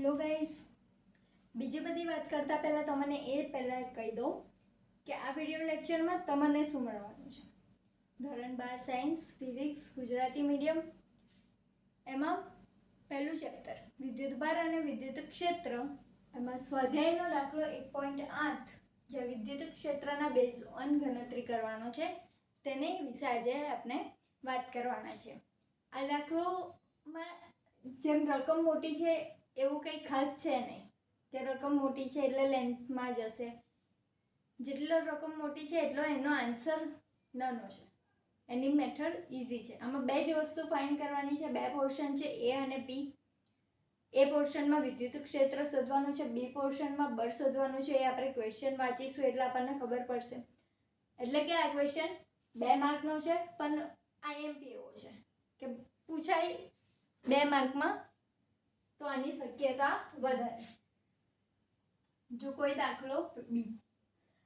Hello guys બીજી બધી વાત કરતાં પહેલાં તમને એ પહેલાં કહી દઉં કે આ વીડિયો લેક્ચરમાં તમને શું મળવાનું છે? ધોરણ બાર સાયન્સ ફિઝિક્સ ગુજરાતી મીડિયમ એમાં પહેલું ચેપ્ટર વિદ્યુત ભાર અને વિદ્યુત ક્ષેત્ર. એમાં સ્વાધ્યાયનો દાખલો એક પોઈન્ટ આઠ જે વિદ્યુત ક્ષેત્રના બેઝ ઓન ગણતરી કરવાનો છે. તેની વિશે આજે આપણે વાત કરવાના છે આ દાખલોમાં જેમ રકમ મોટી છે એવું કંઈ ખાસ છે નહીં. કે રકમ મોટી છે એટલે લેન્થમાં જશે જેટલો રકમ મોટી છે એટલો એનો આન્સર નાનો છે. એની મેથડ ઇઝી છે. આમાં બે જ વસ્તુ ફાઇન કરવાની છે. બે પોર્શન છે એ અને બી એ પોર્શનમાં વિદ્યુત ક્ષેત્ર શોધવાનું છે. બી પોર્શનમાં બળ શોધવાનું છે. એ આપણે ક્વેશ્ચન વાંચીશું એટલે આપણને ખબર પડશે. એટલે કે આ ક્વેશ્ચન બે માર્કનો છે, પણ આઈએમપી એવો છે. કે પૂછાય બે માર્કમાં તો આની શક્યતા વધારે. જો કોઈ દાખલો બી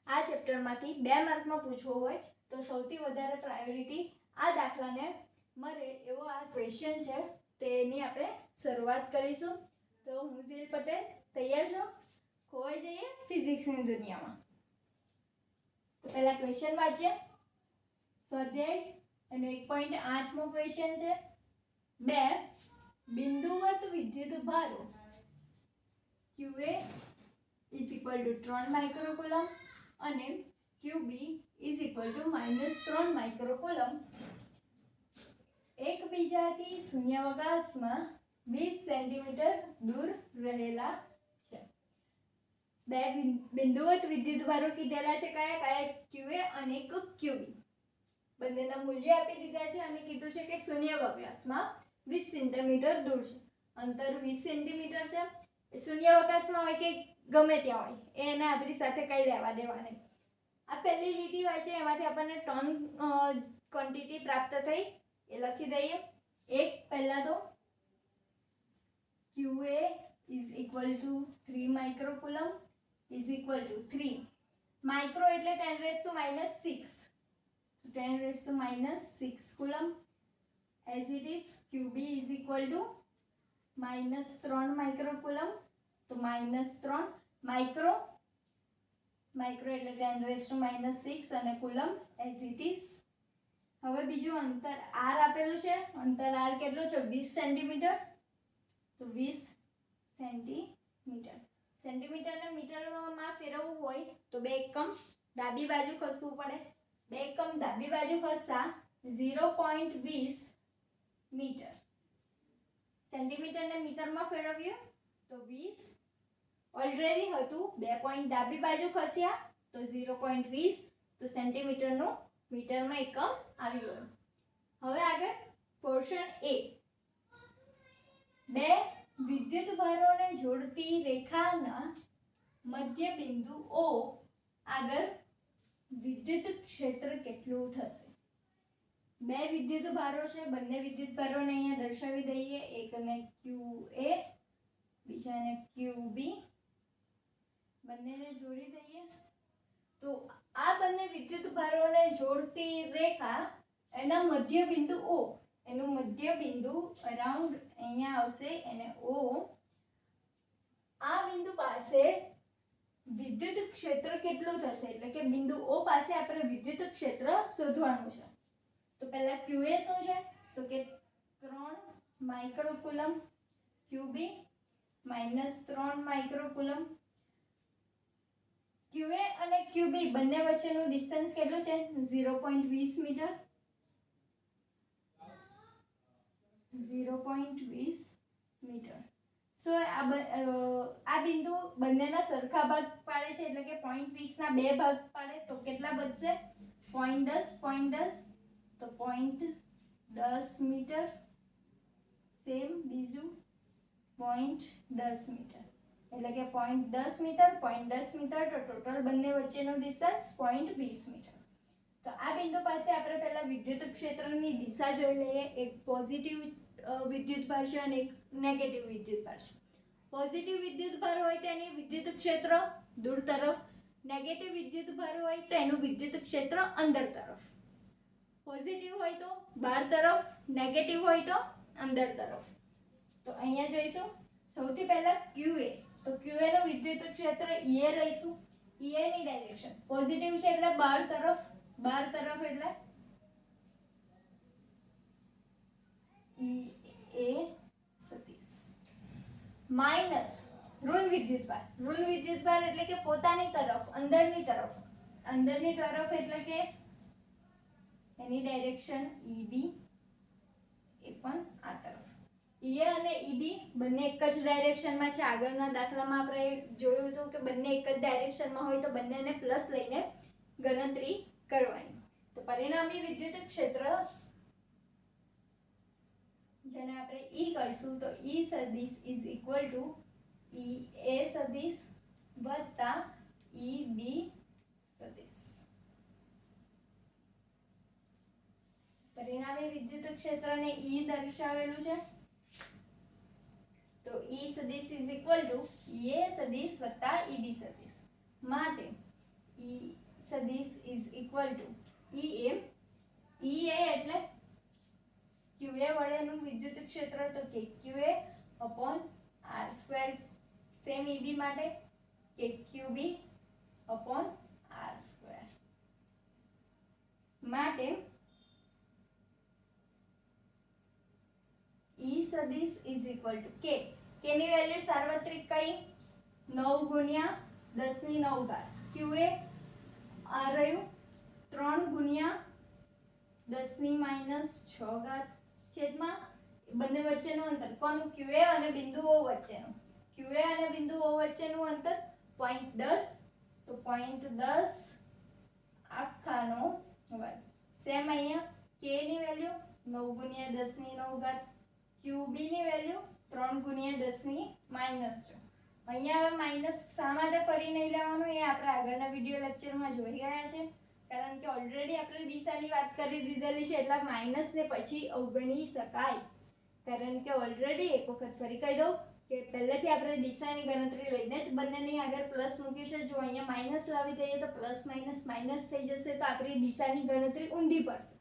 આ ચેપ્ટરમાંથી બે માર્કમાં પૂછવો હોય, તો સૌથી વધારે પ્રાયોરિટી આ દાખલાને મળે એવો આ ક્વેશ્ચન છે. તેની આપણે શરૂઆત કરીશું. તો હું ઝીલ પટેલ, તૈયાર છો? ખોવાઈ જઈએ ફિઝિક્સની દુનિયામાં. પહેલાં ક્વેશ્ચન વાંચીએ. સ્વાધ્યાય એનો એક પોઈન્ટ આઠમો ક્વેશ્ચન છે. બે. બિંદુવત વિદ્યુત ભારો QA ઇઝ ઇક્વલ ટુ ત્રણ માઇક્રોકોલમ અને QB is equal to minus ત્રણ માઇક્રોકોલમ એકબીજાથી શૂન્યાવકાશમાં વીસ સેન્ટીમીટર દૂર રહેલા છે. બે બિંદુવત વિદ્યુત ભારો કીધેલા છે કયા કયા QA અને એક QB બંનેના મૂલ્ય આપી દીધા છે અને કીધું છે કે શૂન્યાવકાશમાં વીસ સેન્ટીમીટર દૂર છે. અંતર વીસ સેન્ટીમીટર છે. એ શૂન્યાવકાશમાં હોય કે ગમે ત્યાં હોય એને આપણી સાથે કંઈ લેવા દેવા નહીં આ પહેલી લીટી હોય છે, એમાંથી આપણને ટન ક્વોન્ટિટી પ્રાપ્ત થઈ. એ લખી દઈએ. એક, પહેલાં તો Q A is equal to three microcoulomb is equal to three micro એટલે ten raise to minus six ten raise to minus six coulomb as it is QB is equal to minus ત્રણ microcoulomb તો minus ત્રણ micro micro એટલે ten raise to minus six અને coulomb as it is હવે બીજું અંતર R આપેલું છે. અંતર આર કેટલું છે? વીસ સેન્ટીમીટર. તો વીસ સેન્ટીમીટર. સેન્ટીમીટરને મીટરમાં ફેરવવું હોય તો બે એકમ ડાબી બાજુ ખસવું પડે. બે એકમ ડાબી બાજુ ખસતા ઝીરો પોઈન્ટ વીસ મીટર. સેન્ટીમીટરને મીટરમાં ફેરવ્યું તો વીસ. ઓલરેડી હતું બે પોઈન્ટ ડાબી બાજુ ખસ્યા તો ઝીરો પોઈન્ટ વીસ. તો સેન્ટીમીટરનું મીટરમાં એકમ આવી ગયું. હવે આગળ પોર્શન એ બે વિદ્યુત ભારોને જોડતી રેખાના મધ્ય બિંદુ ઓ આગળ વિદ્યુત ક્ષેત્ર કેટલું થશે? બે વિદ્યુત ભારો છે, બંને વિદ્યુત ભારોને અહીંયા દર્શાવી દઈએ. એકને ક્યુ એ બીજાને ક્યુ બી બંનેને જોડી દઈએ. તો આ બંને વિદ્યુત ભારોને જોડતી રેખા એના મધ્ય બિંદુ ઓ એનું મધ્ય બિંદુ અરાઉન્ડ અહીંયા આવશે, એને ઓ આ બિંદુ પાસે વિદ્યુત ક્ષેત્ર કેટલું થશે? એટલે કે બિંદુ ઓ પાસે આપણે વિદ્યુત ક્ષેત્ર શોધવાનું છે. તો પહેલા ક્યુએ શું છે? તો કે ત્રણ માઇક્રોકુલમ ક્યુબી માઇનસ ત્રણ માઇક્રોકુલમ ક્યુએ અને ક્યુબી બંને વચ્ચેનું ડિસ્ટન્સ કેટલું છે? ઝીરો પોઈન્ટ વીસ મીટર ઝીરો પોઈન્ટ વીસ મીટર સો આ આ બિંદુ બંનેના સરખા ભાગ પાડે છે, એટલે કે પોઈન્ટ વીસના બે ભાગ પાડે, તો કેટલા બચશે? પોઈન્ટ દસ પોઈન્ટ દસ. તો પોઈન્ટ દસ મીટર સેમ બીજું પોઈન્ટ દસ મીટર. એટલે કે પોઈન્ટ દસ મીટર પોઈન્ટ દસ મીટર, તો ટોટલ બંને વચ્ચેનો ડિસ્ટન્સ પોઈન્ટ વીસ મીટર. તો આ બિંદુ પાસે આપણે પહેલાં વિદ્યુત ક્ષેત્રની દિશા જોઈ લઈએ. એક પોઝિટિવ વિદ્યુત ભાર છે અને એક નેગેટિવ વિદ્યુત ભાર છે. પોઝિટિવ વિદ્યુત ભાર હોય તો એની વિદ્યુત ક્ષેત્ર દૂર તરફ. નેગેટિવ વિદ્યુત ભાર હોય તો એનું વિદ્યુત ક્ષેત્ર અંદર તરફ. પોઝિટિવ હોય તો બહાર તરફ, નેગેટિવ હોય તો અંદર તરફ. તો અહીંયા જોઈશું. સૌથી પહેલાં ક્યુએ તો ક્યુએનું વિદ્યુત ક્ષેત્ર ઈએ લઈશું. ઈએની ડાયરેક્શન પોઝિટિવ છે એટલે બાર તરફ. બહાર તરફ એટલે ઈ એ સતીશ માઇનસ ઋણ વિદ્યુતભાર ઋણ વિદ્યુતભાર એટલે કે પોતાની તરફ, અંદરની તરફ. અંદરની તરફ એટલે કે એની ડાયરેક્શન ઈબી એ પણ આ તરફ. ઈએ અને ઈબી બંને એક જ ડાયરેક્શનમાં છે. આગળના દાખલામાં આપણે જોયું હતું કે બંને એક જ ડાયરેક્શનમાં હોય તો બંનેને પ્લસ લઈને ગણતરી કરવાની. તો પરિણામી વિદ્યુત ક્ષેત્ર જેને આપણે ઈ કહીશું, તો ઈ સદિશ is equal to E A સદિશ વત્તા ઈ બી સદિશ પરિણામી વિદ્યુત ક્ષેત્રને ઈ દર્શાવેલું છે. તો ઈ સદિશ ઇઝ ઇક્વલ ટુ એ સદિશ વત્તા બી સદિશ. માટે ઈ સદિશ is equal to E A એટલે ક્યુએ વડેનું વિદ્યુત ક્ષેત્ર તો કે QA upon R square same EB માટે કે QB અપોન આર સ્ક્વેર માટે ઈ સદિશ ઇઝ ઇક્વલ ટુ કે કેની વેલ્યુ સાર્વત્રિક કઈ? નવ ગુણ્યા દસની નવ ઘાત ક્યુએ આ રહ્યું ત્રણ ગુણ્યા દસની માઇનસ છ ઘાત છેદમાં બંને વચ્ચેનું અંતર. કોનું? ક્યુએ અને બિંદુઓ વચ્ચેનું. ક્યુએ અને બિંદુઓ વચ્ચેનું અંતર પોઈન્ટ દસ. તો પોઈન્ટ દસ આખાનો વર્ગ. સેમ અહીંયા. કે ની વેલ્યુ નવ ગુણ્યા દસની નવ ઘાત ક્યુબી ની વેલ્યુ ત્રણ ગુણ્યા દસની માઇનસ છ. અહીંયા હવે માઇનસ શા ફરી નહીં લેવાનું એ આપણે આગળના વીડિયો લેક્ચરમાં જોઈ ગયા છે. કારણ કે ઓલરેડી આપણે દિશાની વાત કરી દીધેલી છે, એટલે માઇનસને પછી અવગણી શકાય. કારણ કે ઓલરેડી એક વખત ફરી કહી દઉં કે પહેલેથી આપણે દિશાની ગણતરી લઈને જ બંનેની આગળ પ્લસ મૂક્યું છે. જો અહીંયા માઇનસ લાવી દઈએ તો પ્લસ માઇનસ માઇનસ થઈ જશે, તો આપણી દિશાની ગણતરી ઊંધી પડશે.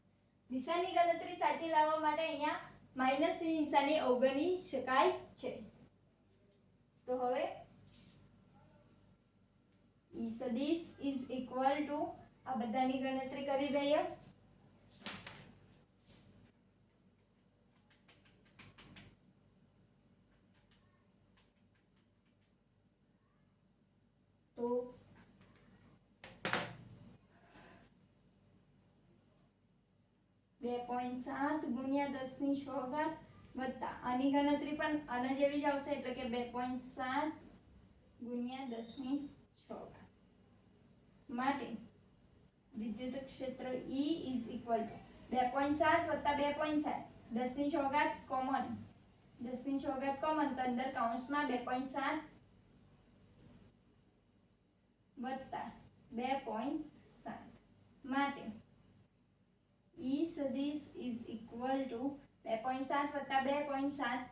દિશાની ગણતરી સાચી લાવવા માટે અહીંયા માઇનસની નિશાની અવગણી શકાય છે. તો હવે ઈ સદિશ ઇઝ ઇક્વલ ટુ આ બધાની ગણતરી કરી દઈએ. તો બે પોઈન્ટ સાત ગુણ્યા દસની ની ઘાત વત્તા. આની ગણતરી પણ આના જેવી જ આવશે, એટલે કે બે પોઈન્ટ સાત ગુણ્યા દસની ની ઘાત માટે વિદ્યુત ક્ષેત્ર E ઇઝ ઇક્વલ ટુ બે પોઈન્ટ સાત વત્તા બે પોઈન્ટ સાત. દસની ની ઘાત કોમન દસની ઘાત કોમન તો અંદર કૌંસમાં બે પોઈન્ટ સાત વત્તા બે પોઈન્ટ સાત. માટે ઈ સદિશ ઇઝ ઇક્વલ ટુ બે પોઈન્ટ સાત વત્તા બે પોઈન્ટ સાત.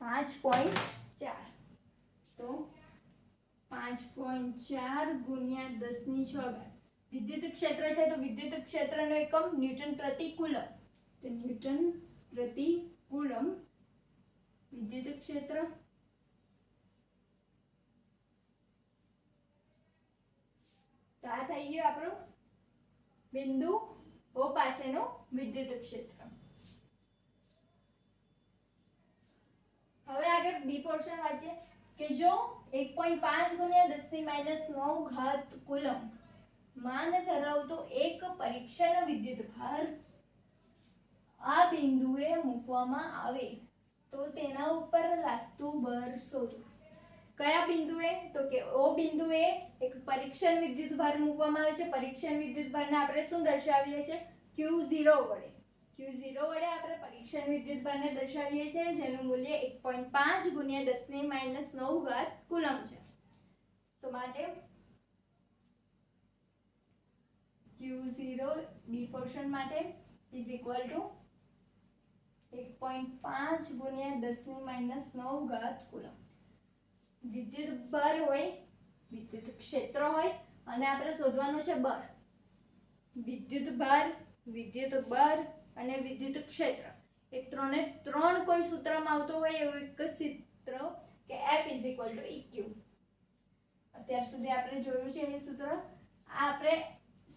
પાંચ પોઈન્ટ ચાર. તો પાંચ પોઈન્ટ ચાર ગુણ્યા દસની છ ઘાત વિદ્યુત ક્ષેત્ર છે તો વિદ્યુત ક્ષેત્રનો એકમ ન્યૂટન પ્રતિ તો ન્યૂટન પ્રતિ વિદ્યુત ક્ષેત્ર તો આ થઈ ગયું આપણું બિંદુ ઓ પાસેનું વિદ્યુત ક્ષેત્ર. હવે આગળ બી પોર્શન વાંચીએ કે જો એક પોઈન્ટ પાંચ ગુણ્યા દસની માઇનસ નવ ઘાત કુલમ માન ધરાવતો એક પરીક્ષણ વિદ્યુત ભાર આ બિંદુએ મૂકવામાં આવે તો તેના ઉપર લાગતું બળ શોધો. કયા બિંદુએ? તો કે ઓ બિંદુએ એક પરીક્ષણ વિદ્યુત ભાર મૂકવામાં આવે છે. પરીક્ષણ વિદ્યુત ભારને આપણે શું દર્શાવીએ છીએ? ક્યુ ઝીરો વડે. ક્યુ ઝીરો વડે આપણે પરીક્ષણ વિદ્યુત ભારને દર્શાવીએ છીએ, જેનું મૂલ્ય એક પોઈન્ટ પાંચ ગુણ્યા દસની માઇનસ નવ ઘાત કુલમ છે. તો માટે ક્યુ ઝીરો બી પોર્શન માટે ઇઝ ઇક્વલ ટુ એક પોઈન્ટ પાંચ ગુણ્યા દસની માઇનસ નવ ઘાત કુલમ વિદ્યુત ભર હોય, વિદ્યુત ક્ષેત્ર હોય, અને આપણે શોધવાનું છે બળ. વિદ્યુત ભાર, વિદ્યુત બર અને વિદ્યુત ક્ષેત્ર. એ ત્રણે ત્રણ કોઈ સૂત્રમાં આવતો હોય એવું એક સૂત્ર કે F is equal to E Q અત્યાર સુધી આપણે જોયું છે એ સૂત્ર. આપણે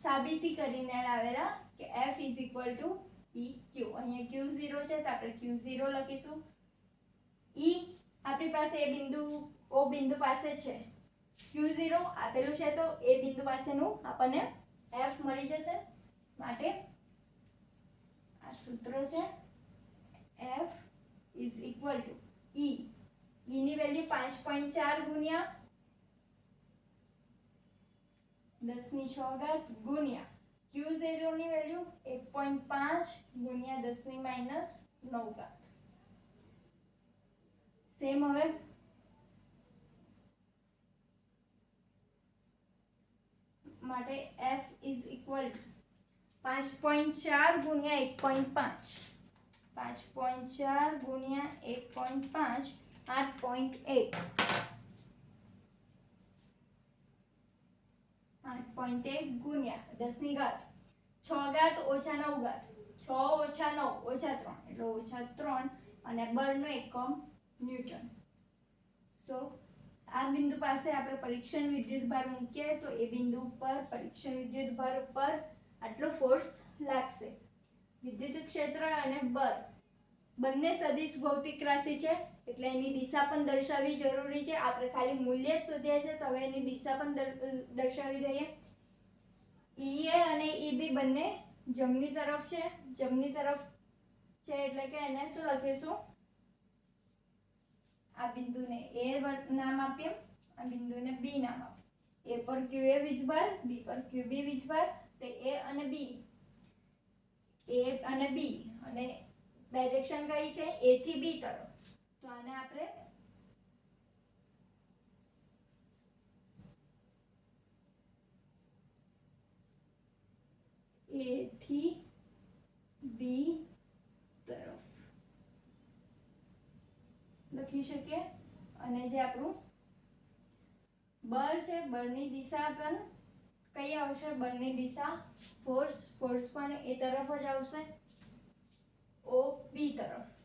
સાબિતી કરીને લાવેલા કે F is equal to E Q અહીંયા ક્યુ ઝીરો છે તો આપણે ક્યુ ઝીરો લખીશું. ઈ આપણી પાસે એ બિંદુ ઓ બિંદુ પાસે છે. ક્યુ ઝીરો આપેલું છે તો એ બિંદુ પાસેનું આપણને એફ મળી જશે. માટે આ સૂત્ર છે F is equal to E ઈની value પાંચ પોઈન્ટ ચાર ગુણ્યા દસની છ ઘાત ગુણ્યા. ક્યુ ઝીરોની વેલ્યુ એક પોઈન્ટ પાંચ ગુણ્યા દસની માઇનસ નવ ઘાત. સેમ હવે માટે એફ ઇઝ ઇક્વલ ટુ પાંચ પોઈન્ટ ચાર ગુણ્યા એક પોઈન્ટ પાંચ. પાંચ પોઈન્ટ ચાર ગુણ્યા એક પોઈન્ટ પાંચ, આઠ પોઈન્ટ એક. આઠ પોઈન્ટ એક ગુણ્યા દસની ઘાત. છ ઘાત ઓછા નવ ઘાત. છ ઓછા નવ, ઓછા ત્રણ. એટલે ઓછા ત્રણ અને બળનો એકમ ન્યૂટન. તો આ બિંદુ પાસે આપણે પરીક્ષણ વિદ્યુત ભાર મૂકીએ તો એ બિંદુ ઉપર પરીક્ષણ વિદ્યુતભાર પર આટલો ફોર્સ લાગશે. વિદ્યુત ક્ષેત્ર અને બળ. બંને સદિશ ભૌતિક રાશિ છે, એટલે એની દિશા પણ દર્શાવવી જરૂરી છે. આપણે ખાલી મૂલ્ય જ શોધ્યા છે તો હવે એની દિશા પણ દર્શાવી દઈએ. ઈએ અને ઈબી બંને જમણી તરફ છે. જમણી તરફ છે એટલે કે એને શું લખીશું? આ બિંદુને એ નામ આપીએ આ બિંદુને બી નામ આપીએ એ પર ક્યુ એ વીજભાર, બી પર ક્યુ બી વીજભાર, તો એ અને બી. એ અને બી, અને ડાયરેક્શન કઈ છે? એ થી બી તરફ તો આને આપણે એ થી બી તરફ લખી શકીએ? અને જે આપણું બળ છે, બળની દિશા પણ કઈ આવશે? બળની દિશા ફોર્સ ફોર્સ પણ એ તરફ જ આવશે. ઓ બી તરફ.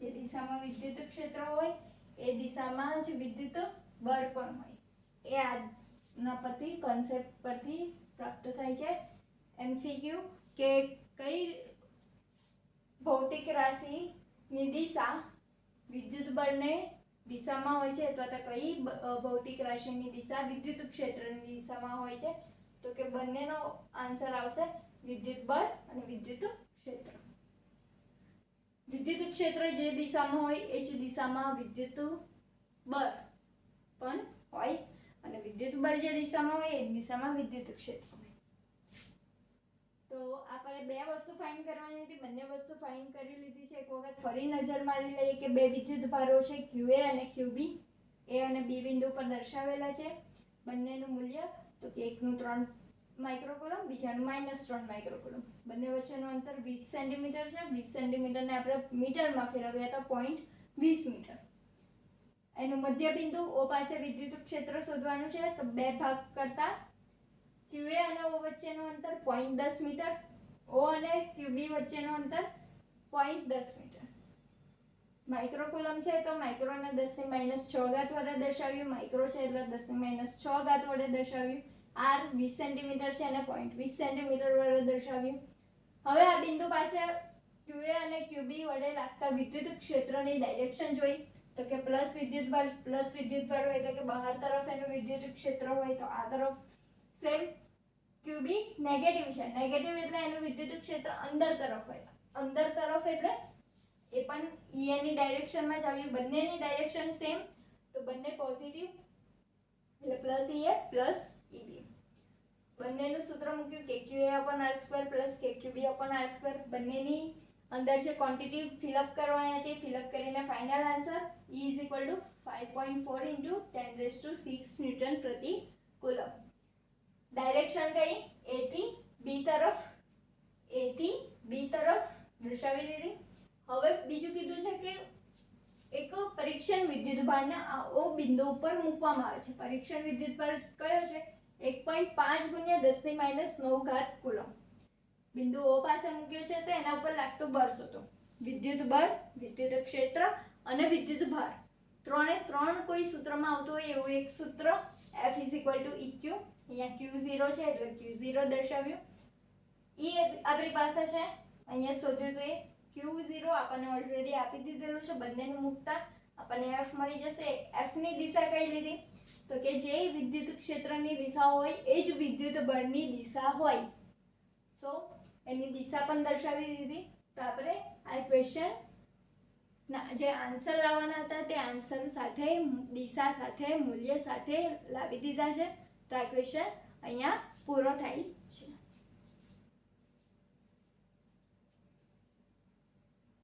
જે દિશામાં વિદ્યુત ક્ષેત્ર હોય, એ દિશામાં જ વિદ્યુત બળ પણ હોય. એ આજના પરથી કોન્સેપ્ટ પરથી પ્રાપ્ત થાય છે. એમસીક્યુ કે કઈ ભૌતિક રાશિની દિશા વિદ્યુત બળને દિશામાં હોય છે અથવા તો કઈ ભૌતિક રાશિની દિશા વિદ્યુત ક્ષેત્રની દિશામાં હોય છે? તો કે બંનેનો આન્સર આવશે વિદ્યુત બળ અને વિદ્યુત ક્ષેત્ર. વિદ્યુત ક્ષેત્ર જે દિશામાં હોય એ જ દિશામાં વિદ્યુત બળ પણ હોય અને વિદ્યુત બળ જે દિશામાં હોય એ દિશામાં વિદ્યુત ક્ષેત્ર. હોય તો આપણે બે વસ્તુ ફાઇન કરવાની હતી, બંને વસ્તુ ફાઇન કરી લીધી છે. એક વખત ફરી નજર મારી લઈએ કે બે વિદ્યુત ભારો છે ક્યુએ અને ક્યુબી એ અને બી બિંદુ પર દર્શાવેલા છે બંનેનું મૂલ્ય. તો કે એકનું ત્રણ માઇક્રોકુલમ બીજાનું માઇનસ ત્રણ માઇક્રોકુલમ બંને વચ્ચેનું અંતર વીસ સેન્ટીમીટર છે. વીસ સેન્ટીમીટરને આપણે મીટરમાં ફેરવ્યા તો પોઈન્ટ વીસ મીટર. એનું મધ્ય બિંદુ ઓ પાસે વિદ્યુત ક્ષેત્ર શોધવાનું છે. તો બે ભાગ કરતા ક્યુએ અને ઓ વચ્ચેનું અંતર પોઈન્ટ દસ મીટર. ઓ અને ક્યુબી વચ્ચેનું અંતર પોઈન્ટ દસ મીટર. માઇક્રોકુલમ છે તો માઇક્રોને દસની માઇનસ છ ઘાત વડે દર્શાવ્યું. માઇક્રો છે એટલે દસની માઇનસ છ ઘાત વડે દર્શાવ્યું. આર વીસ સેન્ટીમીટર છે અને પોઈન્ટ વીસ સેન્ટીમીટર વડે દર્શાવ્યું. હવે આ બિંદુ પાસે ક્યુએ અને ક્યુબી વડે લાગતા વિદ્યુત ક્ષેત્રની ડાયરેક્શન જોઈ. તો કે પ્લસ વિદ્યુત ભાર પ્લસ વિદ્યુત ભાર એટલે કે બહાર તરફ એનું વિદ્યુત ક્ષેત્ર હોય તો આ તરફ સેમ ક્યુબી નેગેટિવ છે. નેગેટિવ એટલે એનું વિદ્યુત ક્ષેત્ર અંદર તરફ હોય. અંદર તરફ એટલે એ પણ ઈએની ની ડાયરેક્શનમાં જ આવ્યું. બંનેની ડાયરેક્શન સેમ તો બંને પોઝિટિવ એટલે પ્લસ ઈએ પ્લસ ઈબી બંનેનું સૂત્ર મૂક્યું. કે Q A upon R square plus કે Q B upon R square બંનેની અંદર જે ક્વોન્ટિટી ફિલઅપ કરવાની હતી ફિલઅપ કરીને final answer E is equal to five point four into ten raise to six newton પ્રતિ કુલમ ડાયરેક્શન કઈ? એ થી બી તરફ. એ થી બી તરફ. દર્શાવી દીધી. હવે બીજું કીધું છે કે એક પરીક્ષણ વિદ્યુત ભારને આ ઓ બિંદુ ઉપર મૂકવામાં આવે છે. પરીક્ષણ વિદ્યુત ભાર કયો છે? એક પોઈન્ટ પાંચ ગુણ્યા દસની માઇનસ નવ ઘાત કુલમ બિંદુ ઓ પાસે મૂક્યો છે તો એના ઉપર લાગતો બળ શોધો. વિદ્યુત બળ વિદ્યુત ક્ષેત્ર અને વિદ્યુત ભાર. ત્રણે ત્રણ કોઈ સૂત્રમાં આવતું હોય એવું એક સૂત્ર F is equal to E Q અહીંયા ક્યુ ઝીરો છે એટલે ક્યુ ઝીરો દર્શાવ્યું. ઈ આપણી પાસે છે. અહીંયા શોધ્યું તો એ ક્યુ ઝીરો આપણને ઓલરેડી આપી દીધેલું છે. બંનેનું મૂકતા આપણને એફ મળી જશે. એફની દિશા કઈ લીધી? તો કે જે વિદ્યુત ક્ષેત્રની દિશા હોય એ જ વિદ્યુત બળની દિશા હોય. તો એની દિશા પણ દર્શાવી દીધી. તો આપણે આ ક્વેશ્ચન જે આન્સર લાવવાના હતા તે આન્સર સાથે, દિશા સાથે, મૂલ્ય સાથે લાવી દીધા છે. તો આ ક્વેશ્ચન અહીંયા પૂરો થાય.